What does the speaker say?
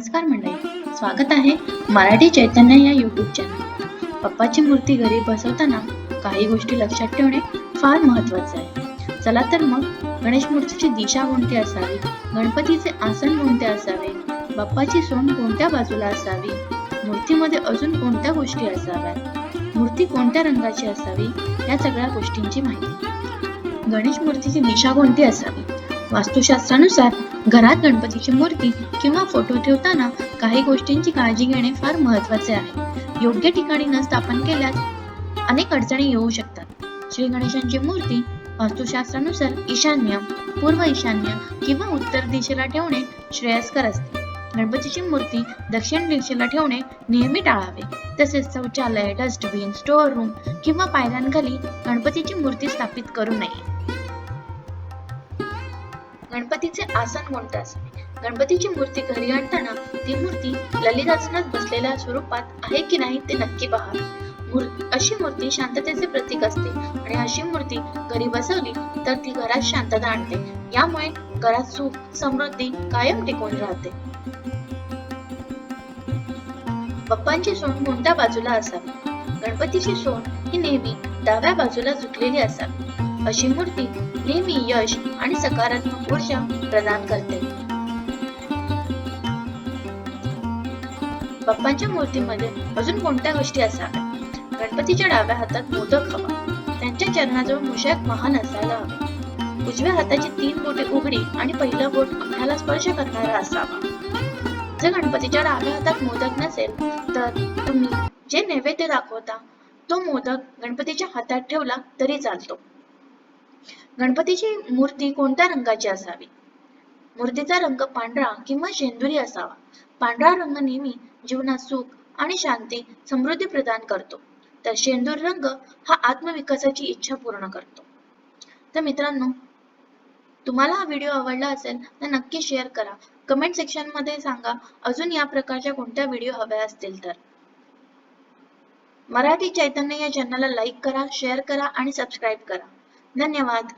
नमस्कार मंडळी. स्वागत आहे मराठी चैतन्य या युट्यूब चॅनल पप्पाची मूर्ती घरी बसवताना काही गोष्टी लक्षात ठेवणे फार महत्त्वाचे आहे. चला तर मग गणेश मूर्तीची दिशा कोणती असावी? गणपतीचे आसन कोणते असावे? बाप्पाची सोंड कोणत्या बाजूला असावी? मूर्तीमध्ये अजून कोणत्या गोष्टी असाव्यात? मूर्ती कोणत्या रंगाची असावी? या सगळ्या गोष्टींची माहिती. गणेश मूर्तीची दिशा कोणती असावी? वास्तुशास्त्रानुसार घरात गणपतीची मूर्ती किंवा फोटो ठेवताना काही गोष्टींची काळजी घेणे फार महत्त्वाचे आहे. योग्य ठिकाणी न स्थापन केल्यास अनेक अडचणी येऊ शकतात. श्री गणेशांची मूर्ती वास्तुशास्त्रानुसार ईशान्य पूर्व ईशान्य किंवा उत्तर दिशेला ठेवणे श्रेयस्कर असते. गणपतीची मूर्ती दक्षिण दिशेला ठेवणे नेहमी टाळावे. तसेच शौचालय डस्टबिन स्टोअर रूम किंवा पायऱ्यांखाली गणपतीची मूर्ती स्थापित करू नये. गणपतीचे आसन कोणते असते. गणपतीची मूर्ती घरी आणताना ती मूर्ती ललितासनात बसलेल्या स्वरूपात आहे की नाही ते नक्की पहा. मूर- अशी मूर्ती शांततेचे प्रतीक असते आणि अशी मूर्ती घरी बसवली तर ती घरात शांतता आणते. यामुळे घरात सुख समृद्धी कायम टिकून राहते. बाप्पांची सोंड कोणत्या बाजूला असावी? गणपतीची सोंड ही नेहमी डाव्या बाजूला झुकलेली असावी. अशी मूर्ती नेहमी यश आणि सकारात्मक ऊर्जा प्रदान करते. बाप्पांच्या मूर्तीमध्ये अजून कोणत्या गोष्टी असाव्या गणपतीच्या डाव्या हातात मोदक हवा. त्यांच्या चरणाजवळ मुशाक महान असायला हवे. उजव्या हाताची तीन बोटे उघडी आणि पहिला बोट अंगठ्याला स्पर्श करणारा असावा. जर गणपतीच्या डाव्या हातात मोदक नसेल तर तुम्ही जे नैवेद्य दाखवता तो मोदक गणपतीच्या हातात ठेवला तरी चालतो. गणपतीची मूर्ती कोणत्या रंगाची असावी? मूर्तीचा रंग पांढरा किंवा शेंदुरी असावा. पांढरा रंग नेहमी जीवनात सुख आणि शांती समृद्धी प्रदान करतो. तर शेंदूर रंग हा आत्मविकासाची इच्छा पूर्ण करतो. तर मित्रांनो तुम्हाला हा व्हिडिओ आवडला असेल तर नक्की शेअर करा. कमेंट सेक्शनमध्ये सांगा अजून या प्रकारच्या कोणत्या व्हिडिओ हव्या असतील तर. मराठी चैतन्य या चॅनलला लाईक करा शेअर करा आणि सबस्क्राईब करा. धन्यवाद.